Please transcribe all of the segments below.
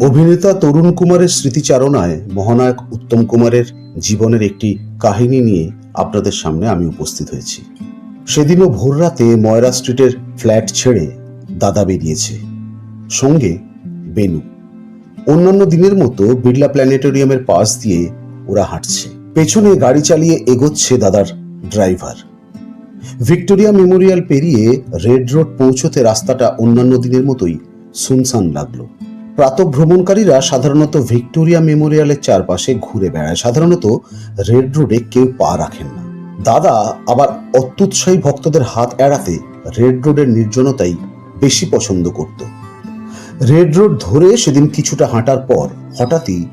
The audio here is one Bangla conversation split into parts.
অভিনেতা তরুণ কুমারের স্মৃতিচারণায় মহানায়ক উত্তম কুমারের জীবনের একটি কাহিনী নিয়ে আপনাদের সামনে আমি উপস্থিত হয়েছি। সেদিনও ভোররাতে ময়রা স্ট্রিটের ফ্ল্যাট ছেড়ে দাদা বেরিয়েছে। সঙ্গে বেনু। অন্যান্য দিনের মতো বিড়লা প্ল্যানেটোরিয়ামের পাশ দিয়ে ওরা হাঁটছে। পেছনে গাড়ি চালিয়ে এগোচ্ছে দাদার ড্রাইভার। ভিক্টোরিয়া মেমোরিয়াল পেরিয়ে রেড রোড পৌঁছতে রাস্তাটা অন্যান্য দিনের মতোই সুনসান লাগল। প্রাতভ্রমণকারীরা সাধারণত ভিক্টোরিয়া মেমোরিয়ালের চারপাশে ঘুরে বেড়ায়। সাধারণত রেড রোডে কেউ পা রাখেন না। দাদা আবার অত্যুৎসাহী ভক্তদের হাত এড়াতে রেড রোডের নির্জনতাই বেশি পছন্দ করত। রেড রোড ধরে সেদিন কিছুটা হাঁটার পর হঠাৎই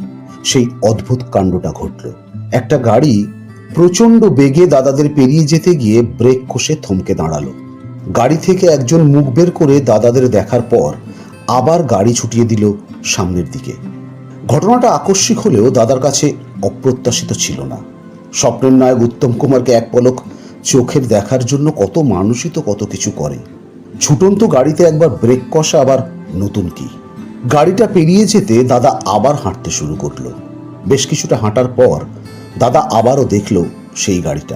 সেই অদ্ভুত কাণ্ডটা ঘটল। একটা গাড়ি প্রচণ্ড বেগে দাদাদের পেরিয়ে যেতে গিয়ে ব্রেক কষে থমকে দাঁড়াল। গাড়ি থেকে একজন মুখ বের করে দাদাদের দেখার পর আবার গাড়ি ছুটিয়ে দিল সামনের দিকে। ঘটনাটা আকস্মিক হলেও দাদার কাছে অপ্রত্যাশিত ছিল না। স্বপ্নের নায়ক উত্তম কুমারকে এক পলক চোখের দেখার জন্য কত মানুষই তো কত কিছু করে। ছুটন্ত গাড়িতে একবার ব্রেক কষা আবার নতুন কি। গাড়িটা পেরিয়ে যেতে দাদা আবার হাঁটতে শুরু করল। বেশ কিছুটা হাঁটার পর দাদা আবারও দেখল সেই গাড়িটা।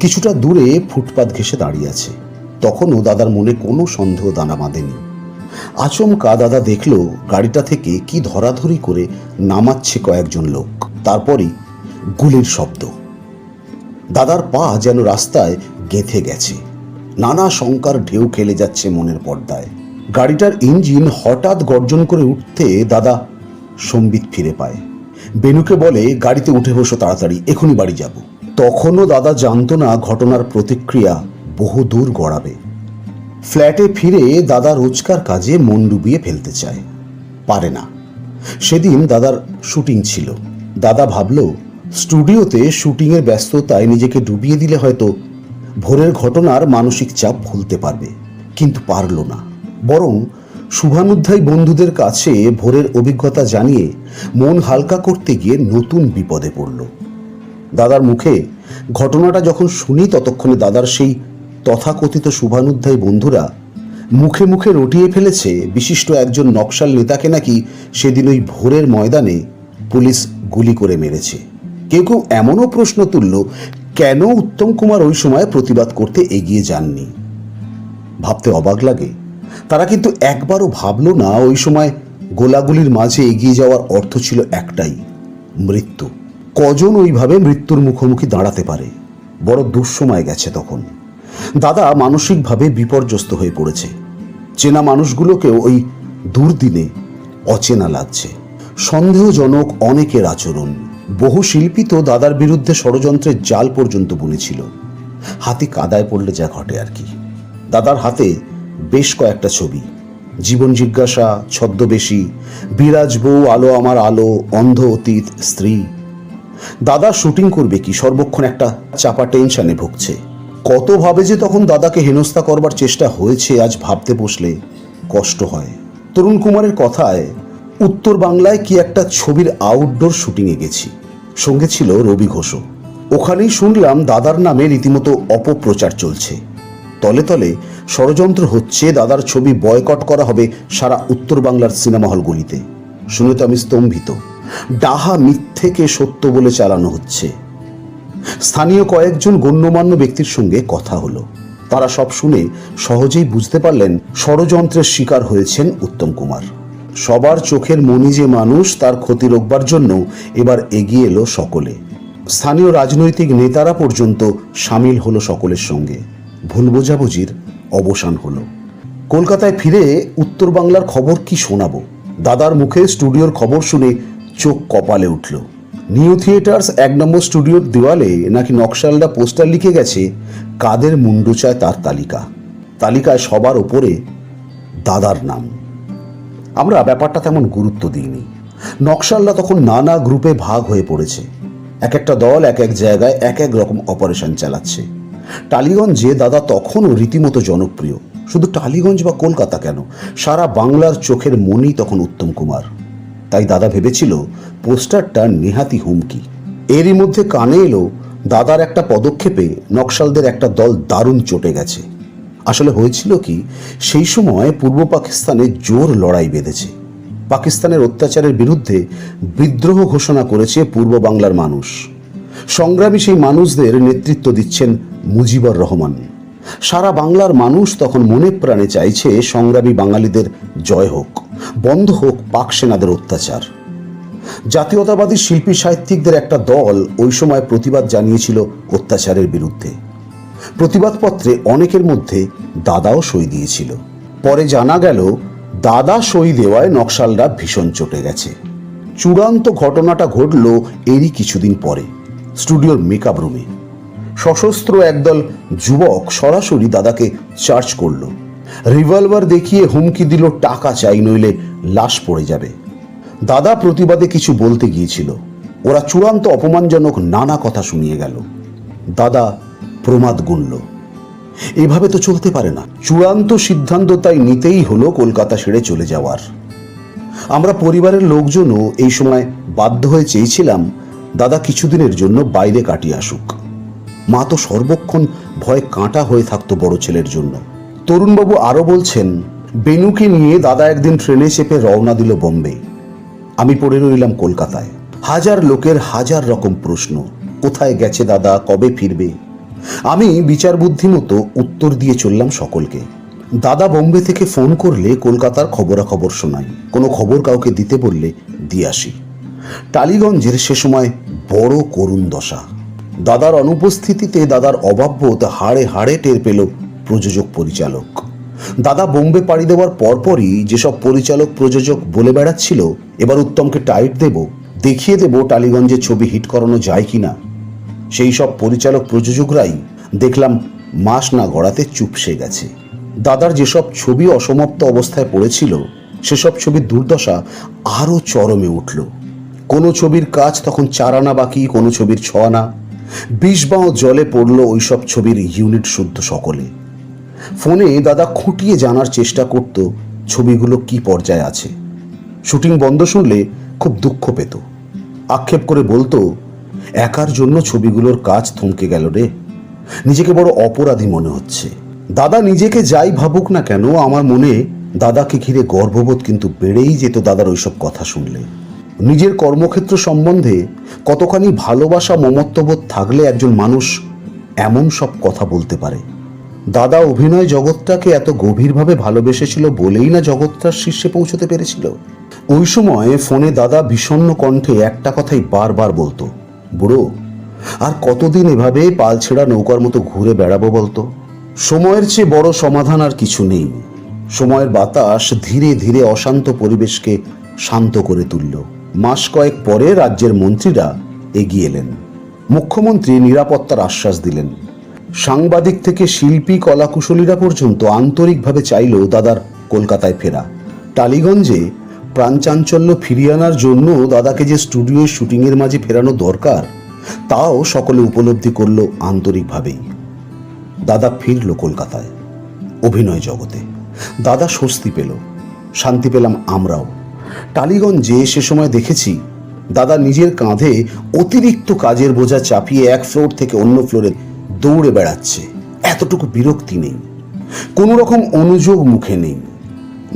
কিছুটা দূরে ফুটপাত ঘেসে দাঁড়িয়ে আছে। তখনও দাদার মনে কোনো সন্দেহ দানা বাঁধেনি। আচমকা দাদা দেখল গাড়িটা থেকে কি ধরাধরি করে নামাচ্ছে কয়েকজন লোক। তারপরই গুলির শব্দ। দাদার পা যেন রাস্তায় গেঁথে গেছে। নানা শঙ্কার ঢেউ খেলে যাচ্ছে মনের পর্দায়। গাড়িটার ইঞ্জিন হঠাৎ গর্জন করে উঠতে দাদা সম্বিত ফিরে পায়। বেনুকে বলে, গাড়িতে উঠে বসো তাড়াতাড়ি, এখনই বাড়ি যাব। তখনও দাদা জানতো না ঘটনার প্রতিক্রিয়া বহু দূর গড়াবে। ফ্ল্যাটে ফিরে দাদা রোজকার কাজে মন ডুবিয়ে ফেলতে চায়। পারে না। সেদিন দাদার শুটিং ছিল। দাদা ভাবল, স্টুডিওতে শুটিংয়ের ব্যস্ততায় নিজেকে ডুবিয়ে দিলে হয়তো ভোরের ঘটনার মানসিক চাপ ভুলতে পারবে। কিন্তু পারল না। বরং শুভানুধ্যায়ী বন্ধুদের কাছে ভোরের অভিজ্ঞতা জানিয়ে মন হালকা করতে গিয়ে নতুন বিপদে পড়ল। দাদার মুখে ঘটনাটা যখন শুনি ততক্ষণে দাদার সেই তথাকথিত শুভানুধ্যায়ী বন্ধুরা, মুখে মুখে রটিয়ে ফেলেছে বিশিষ্ট একজন নকশাল নেতাকে নাকি সেদিন ওই ভোরের ময়দানে পুলিশ গুলি করে মেরেছে। কেউ কেউ এমনও প্রশ্ন তুলল, কেন উত্তম কুমার ওই সময় প্রতিবাদ করতে এগিয়ে যাননি? ভাবতে অবাক লাগে। তারা কিন্তু একবারও ভাবল না ওই সময় গোলাগুলির মাঝে এগিয়ে যাওয়ার অর্থ ছিল একটাই, মৃত্যু। কজন ওইভাবে মৃত্যুর মুখোমুখি দাঁড়াতে পারে? বড় দুঃসময় গেছে তখন। দাদা মানসিকভাবে বিপর্যস্ত হয়ে পড়েছে। চেনা মানুষগুলোকেও ওই দুর্দিনে অচেনা লাগছে। সন্দেহজনক অনেকের আচরণ। বহু শিল্পী তো দাদার বিরুদ্ধে ষড়যন্ত্রের জাল পর্যন্ত বুনেছিল। হাতি কাদায় পড়লে যা ঘটে আর কি। দাদার হাতে বেশ কয়েকটা ছবি। জীবন জিজ্ঞাসা, ছদ্মবেশী, বিরাজ বউ, আলো আমার আলো, অন্ধ অতীত, স্ত্রী। দাদা শুটিং করবে কি? সর্বক্ষণ একটা চাপা টেনশনে ভুগছে। কত ভাবে যে তখন দাদাকে হেনস্থা করবার চেষ্টা হয়েছে, আজ ভাবতে বসলে কষ্ট হয়। তরুণ কুমারের কথায়, উত্তর বাংলায় কি একটা ছবির আউটডোর শুটিংয়ে গেছি। সঙ্গে ছিল রবি ঘোষও ওখানেই শুনলাম দাদার নামে রীতিমতো অপপ্রচার চলছে। তলে তলে ষড়যন্ত্র হচ্ছে, দাদার ছবি বয়কট করা হবে সারা উত্তর বাংলার সিনেমা হলগুলিতে শুনে তো আমি স্তম্ভিত। ডাহা মিথ্যেকে সত্য বলে চালানো হচ্ছে। স্থানীয় কয়েকজন গণ্যমান্য ব্যক্তির সঙ্গে কথা হলো। তারা সব শুনে সহজেই বুঝতে পারলেন ষড়যন্ত্রের শিকার হয়েছেন উত্তম কুমার। সবার চোখের মনি যে মানুষ, তার ক্ষতি রোকবার জন্য এবার এগিয়ে এলো সকলে। স্থানীয় রাজনৈতিক নেতারা পর্যন্ত সামিল হলো সকলের সঙ্গে। ভুল বোঝাবুঝির অবসান হলো। কলকাতায় ফিরে উত্তর বাংলার খবর কি শোনাবো? দাদার মুখে স্টুডিওর খবর শুনে চোখ কপালে উঠল। নিউ থিয়েটার্স এক নম্বর স্টুডিওর দেওয়ালে নাকি নকশালরা পোস্টার লিখে গেছে, কাদের মুন্ডু চায় তার তালিকা? তালিকায় সবার ওপরে দাদার নাম। আমরা ব্যাপারটা তেমন গুরুত্ব দিইনি। নকশালরা তখন নানা গ্রুপে ভাগ হয়ে পড়েছে। এক একটা দল এক এক জায়গায় এক এক রকম অপারেশন চালাচ্ছে। টালিগঞ্জে দাদা তখনও রীতিমতো জনপ্রিয়। শুধু টালিগঞ্জ বা কলকাতা কেন? সারা বাংলার চোখের মনি তখন উত্তম কুমার। তাই দাদা ভেবেছিল পোস্টারটা নেহাতি হুমকি। এরই মধ্যে কানে এলো, দাদার একটা পদক্ষেপে নকশালদের একটা দল দারুণ চটে গেছে। আসলে হয়েছিল কি, সেই সময় পূর্ব পাকিস্তানে জোর লড়াই বেঁধেছে। পাকিস্তানের অত্যাচারের বিরুদ্ধে বিদ্রোহ ঘোষণা করেছে পূর্ব বাংলার মানুষ। সংগ্রামী সেই মানুষদের নেতৃত্ব দিচ্ছেন মুজিবুর রহমান। সারা বাংলার মানুষ তখন মনে প্রাণে চাইছে সংগ্রামী বাঙালিদের জয় হোক। বন্ধ হোক পাক সেনাদের অত্যাচার। জাতীয়তাবাদী শিল্পী সাহিত্যিকদের একটা দল ওই সময় প্রতিবাদ জানিয়েছিল অত্যাচারের বিরুদ্ধে। প্রতিবাদপত্রে অনেকের মধ্যে দাদাও সই দিয়েছিল। পরে জানা গেল, দাদা সই দেওয়ায় নকশালরা ভীষণ চটে গেছে। চূড়ান্ত ঘটনাটা ঘটল এরই কিছুদিন পরে, স্টুডিওর মেকআপ রুমে। সশস্ত্র একদল যুবক সরাসরি দাদাকে চার্জ করল। রিভলভার দেখিয়ে হুমকি দিল, টাকা চাই, নইলে লাশ পড়ে যাবে। দাদা প্রতিবাদে কিছু বলতে গিয়েছিল। ওরা চূড়ান্ত অপমানজনক নানা কথা শুনিয়ে গেল। দাদা প্রমাদ গুনল। এভাবে তো চলতে পারে না। চূড়ান্ত সিদ্ধান্ত তাই নিতেই হলো কলকাতা ছেড়ে চলে যাওয়ার। আমরা পরিবারের লোকজনও এই সময় বাধ্য হয়ে চেয়েছিলাম, দাদা কিছুদিনের জন্য বাইরে কাটিয়ে আসুক। মা তো সর্বক্ষণ ভয় কাঁটা হয়ে থাকতো বড় ছেলের জন্য। তরুণবাবু আরও বলছেন, বেনুকে নিয়ে দাদা একদিন ট্রেনে চেপে রওনা দিল বোম্বে। আমি পড়ে রইলাম কলকাতায়। হাজার লোকের হাজার রকম প্রশ্ন, কোথায় গেছে দাদা, কবে ফিরবে? আমি বিচার বুদ্ধি মতো উত্তর দিয়ে চললাম সকলকে। দাদা বোম্বে থেকে ফোন করলে কলকাতার খবরাখবর শোনাই। কোনো খবর কাউকে দিতে বললে দিয়ে আসি। টালিগঞ্জের সে সময় বড় করুণ দশা। দাদার অনুপস্থিতিতে দাদার অভাববোধ হাড়ে হাড়ে টের পেল প্রযোজক পরিচালক। দাদা বোম্বে পাড়ি দেওয়ার পরপরই যেসব পরিচালক প্রযোজক বলে বেড়াচ্ছিল, এবার উত্তমকে টাইট দেব, দেখিয়ে দেব টালিগঞ্জের ছবি হিট করানো যায় কিনা। সেই সব পরিচালক প্রযোজকরাই দেখলাম মাস না গড়াতে চুপসে গেছে। দাদার যেসব ছবি অসমাপ্ত অবস্থায় পড়েছিল, সেসব ছবির দুর্দশা আরও চরমে উঠল। কোনো ছবির কাজ তখন চার আনা বাকি, কোনো ছবির ছ আনা বিষ বাঁও জলে পড়ল ওইসব ছবির ইউনিট শুদ্ধ সকলে। ফোনে দাদা খুঁটিয়ে জানার চেষ্টা করত ছবিগুলো কি পর্যায়ে আছে। শুটিং বন্ধ শুনলে খুব দুঃখ পেত। আক্ষেপ করে বলতো, একার জন্য ছবিগুলোর কাজ থমকে গেল রে। নিজেকে বড় অপরাধী মনে হচ্ছে। দাদা নিজেকে যাই ভাবুক না কেন, আমার মনে দাদাকে ঘিরে গর্ববোধ কিন্তু বেড়েই যেত দাদার ওইসব কথা শুনলে। নিজের কর্মক্ষেত্র সম্বন্ধে কতখানি ভালোবাসা মমত্ববোধ থাকলে একজন মানুষ এমন সব কথা বলতে পারে। দাদা অভিনয় জগৎটাকে এত গভীরভাবে ভালোবেসেছিল বলেই না জগৎটার শীর্ষে পৌঁছতে পেরেছিল? ওই সময় ফোনে দাদা বিষণ্ণ কণ্ঠে একটা কথাই বারবার বলতো, বুড়ো, আর কতদিন এভাবে পাল ছেঁড়া নৌকার মতো ঘুরে বেড়াবো বলতো? সময়ের চেয়ে বড় সমাধান আর কিছু নেই। সময়ের বাতাস ধীরে ধীরে অশান্ত পরিবেশকে শান্ত করে তুলল। মাস কয়েক পরে রাজ্যের মন্ত্রীরা এগিয়ে এলেন। মুখ্যমন্ত্রী নিরাপত্তার আশ্বাস দিলেন। সাংবাদিক থেকে শিল্পী কলাকুশলীরা পর্যন্ত আন্তরিকভাবে চাইল দাদার কলকাতায় ফেরা। টালিগঞ্জে প্রাণচাঞ্চল্য ফিরিয়ে আনার জন্য দাদাকে যে স্টুডিওর শুটিংয়ের মাঝে ফেরানো দরকার, তাও সকলে উপলব্ধি করল আন্তরিকভাবেই। দাদা ফিরল কলকাতায়, অভিনয় জগতে। দাদা স্বস্তি পেল, শান্তি পেলাম আমরাও। টালিগঞ্জে সে সময় দেখেছি, দাদা নিজের কাঁধে অতিরিক্ত কাজের বোঝা চাপিয়ে এক ফ্লোর থেকে অন্য ফ্লোরে দৌড়ে বেড়াচ্ছে। এতটুকু বিরক্তি নেই। কোনো রকম অনুযোগ মুখে নেই।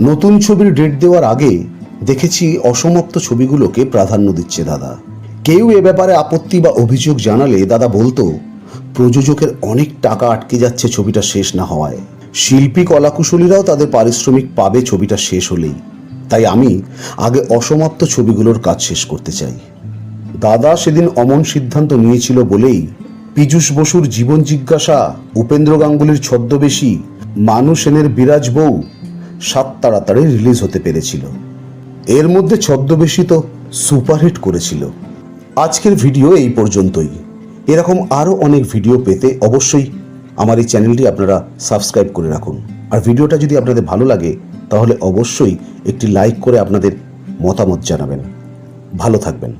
নতুন ছবির ডেট দেওয়ার আগে দেখেছি অসমাপ্ত ছবিগুলোকে প্রাধান্য দিচ্ছে দাদা। কেউ এ ব্যাপারে আপত্তি বা অভিযোগ জানালে দাদা বলতো, প্রযোজকের অনেক টাকা আটকে যাচ্ছে ছবিটা শেষ না হওয়ায়। শিল্পী কলাকুশলীরাও তাদের পারিশ্রমিক পাবে ছবিটা শেষ হলেই। তাই আমি আগে অসমাপ্ত ছবিগুলোর কাজ শেষ করতে চাই। দাদা সেদিন অমন সিদ্ধান্ত নিয়েছিল বলেই পীযূষ বসুর জীবন জিজ্ঞাসা, উপেন্দ্র গাঙ্গুলির ছদ্মবেশী, মানু সেনের বিরাজ বউ সাত তাড়াতাড়ি রিলিজ হতে পেরেছিল। এর মধ্যে ছদ্মবেশী তো সুপারহিট করেছিল। আজকের ভিডিও এই পর্যন্তই। এরকম আরও অনেক ভিডিও পেতে অবশ্যই আমার এই চ্যানেলটি আপনারা সাবস্ক্রাইব করে রাখুন। আর ভিডিওটা যদি আপনাদের ভালো লাগে, তাহলে অবশ্যই একটি লাইক করে আপনাদের মতামত জানাবেন। ভালো থাকবেন।